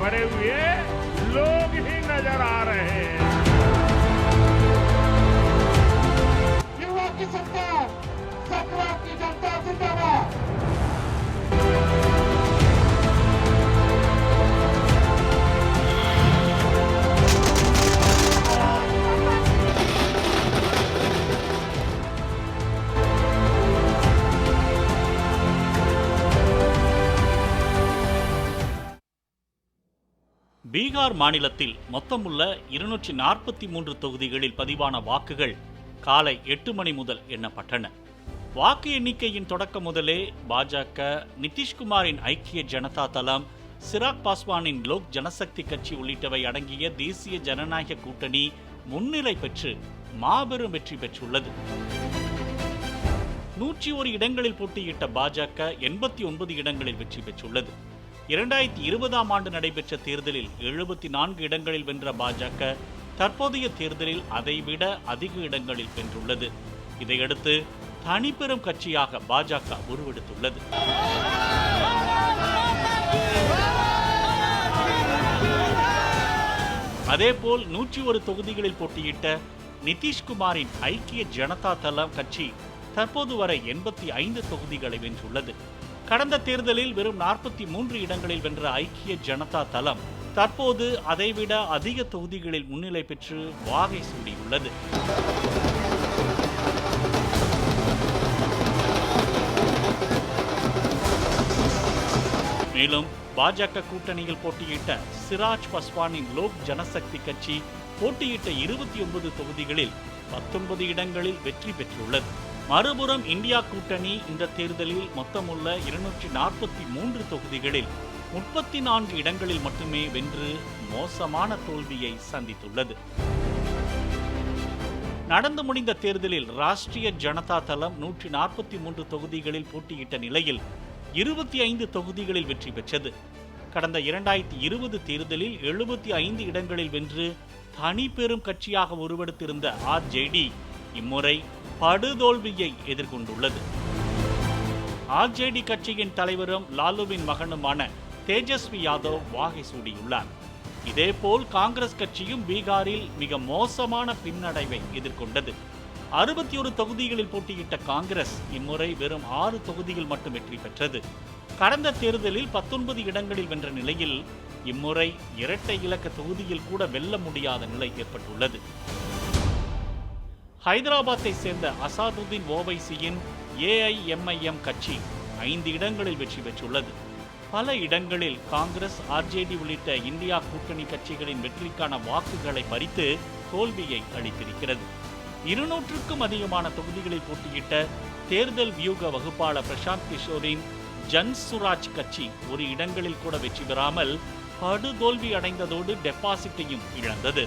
भरे हुए लोग ही नज़र आ रहे हैं। பீகார் மாநிலத்தில் மொத்தமுள்ள இருநூற்றி நாற்பத்தி மூன்று தொகுதிகளில் பதிவான வாக்குகள் காலை எட்டு மணி முதல் எண்ணப்பட்டன. வாக்கு எண்ணிக்கையின் தொடக்கம் முதலே பாஜக நிதிஷ்குமாரின் ஐக்கிய ஜனதா தளம் சிராக் பாஸ்வானின் லோக் ஜனசக்தி கட்சி உள்ளிட்டவை அடங்கிய தேசிய ஜனநாயக கூட்டணி முன்னிலை பெற்று மாபெரும் வெற்றி பெற்றுள்ளது. நூற்றி ஒரு இடங்களில் போட்டியிட்ட பாஜக எண்பத்தி ஒன்பது இடங்களில் வெற்றி பெற்றுள்ளது. இரண்டாயிரத்தி இருபதாம் ஆண்டு நடைபெற்ற தேர்தலில் எழுபத்தி நான்கு இடங்களில் வென்ற பாஜக தற்போதைய தேர்தலில் அதைவிட அதிக இடங்களில் வென்றுள்ளது. இதையடுத்து தனிப்பெரும் கட்சியாக பாஜக உருவெடுத்துள்ளது. அதேபோல் நூற்றி ஒரு தொகுதிகளில் போட்டியிட்ட நிதிஷ்குமாரின் ஐக்கிய ஜனதா தளம் கட்சி தற்போது வரை எண்பத்தி ஐந்து தொகுதிகளை வென்றுள்ளது. கடந்த தேர்தலில் வெறும் நாற்பத்தி மூன்று இடங்களில் வென்ற ஐக்கிய ஜனதா தளம் தற்போது அதைவிட அதிக தொகுதிகளில் முன்னிலை பெற்று வாகை சூடியுள்ளது. மேலும் பாஜக கூட்டணியில் போட்டியிட்ட சிராஜ் பஸ்வானின் லோக் ஜனசக்தி கட்சி போட்டியிட்ட இருபத்தி ஒன்பது தொகுதிகளில் பத்தொன்பது இடங்களில் வெற்றி பெற்றுள்ளது. மறுபுறம் இந்தியா கூட்டணி இந்த தேர்தலில் மொத்தமுள்ள இருநூற்றி நாற்பத்தி மூன்று தொகுதிகளில் முப்பத்தி நான்கு இடங்களில் மட்டுமே வென்று மோசமான தோல்வியை சந்தித்துள்ளது. நடந்து முடிந்த தேர்தலில் ராஷ்டிரிய ஜனதா தளம் நூற்றி நாற்பத்தி மூன்று தொகுதிகளில் போட்டியிட்ட நிலையில் இருபத்தி ஐந்து தொகுதிகளில் வெற்றி பெற்றது. கடந்த இரண்டாயிரத்தி இருபது தேர்தலில் எழுபத்தி ஐந்து இடங்களில் வென்று தனி பெரும் கட்சியாக உருவெடுத்திருந்த ஆர்ஜேடி இம்முறை படுதோல்வியை எதிர்கொண்டுள்ளது. ஆர்ஜேடி கட்சியின் தலைவரும் லாலுவின் மகனுமான தேஜஸ்வி யாதவ் வாகை சூடியுள்ளார். இதேபோல் காங்கிரஸ் கட்சியும் பீகாரில் மிக மோசமான பின்னடைவை எதிர்கொண்டது. அறுபத்தி ஒரு தொகுதிகளில் போட்டியிட்ட காங்கிரஸ் இம்முறை வெறும் ஆறு தொகுதிகள் மட்டும் வெற்றி பெற்றது. கடந்த தேர்தலில் பத்தொன்பது இடங்களில் வென்ற நிலையில் இம்முறை இரட்டை இலக்க தொகுதியில் கூட வெல்ல முடியாத நிலை ஏற்பட்டுள்ளது. ஹைதராபாத்தை சேர்ந்த அசாதுதீன் ஓவைசியின் ஏஐஎம்ஐஎம் கட்சி ஐந்து இடங்களில் வெற்றி பெற்றுள்ளது. பல இடங்களில் காங்கிரஸ் ஆர்ஜேடி உள்ளிட்ட இந்தியா கூட்டணி கட்சிகளின் வெற்றிக்கான வாக்குகளை பறித்து தோல்வியை அளித்திருக்கிறது. இருநூற்றுக்கும் அதிகமான தொகுதிகளில் போட்டியிட்ட தேர்தல் வியூக வகுப்பாளர் பிரசாந்த் கிஷோரின் ஜன் சுராஜ் கட்சி ஒரு இடங்களில் கூட வெற்றி பெறாமல் படுதோல்வி அடைந்ததோடு டெபாசிட்டையும் இழந்தது.